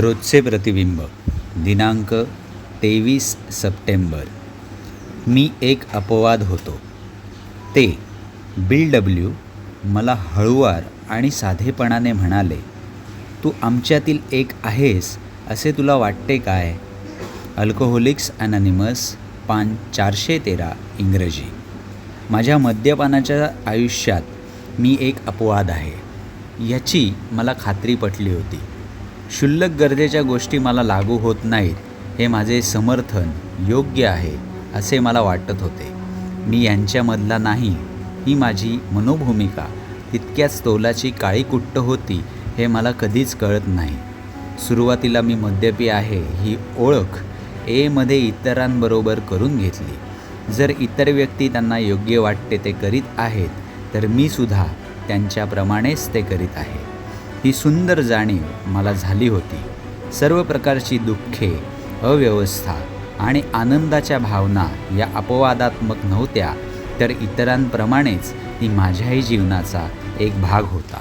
रोजचे प्रतिबिंब. दिनांक तेवीस सप्टेंबर. मी एक अपवाद होतो. ते बिल डब्ल्यू मला हळुवार आणि साधेपणाने म्हणाले तू आमच्यातील एक आहेस असे तुला वाटते काय? अल्कोहोलिक्स अनॅनिमस पान चारशे तेरा इंग्रजी. माझ्या मद्यपानाच्या आयुष्यात मी एक अपवाद आहे. याची मला खात्री पटली होती. क्षुल्लक गरजेच्या गोष्टी मला लागू होत नाहीत. हे माझे समर्थन योग्य आहे असे मला वाटत होते. मी यांच्यामधला नाही. ही माझी मनोभूमिका. तितक्याच तोलाची काळी कुट्ट होती हे मला कधीच कळत नाही. सुरुवातीला मी मद्यपी आहे ही ओळख एमध्ये इतरांबरोबर करून घेतली. जर इतर व्यक्ती त्यांना योग्य वाटते ते करीत आहेत तर मी सुद्धा त्यांच्याप्रमाणेच ते करीत आहे. ही सुंदर जाणीव मला झाली होती. सर्व प्रकारची दुःखे अव्यवस्था आणि आनंदाच्या भावना या अपवादात्मक नव्हत्या तर इतरांप्रमाणेच ती माझ्याही जीवनाचा एक भाग होता.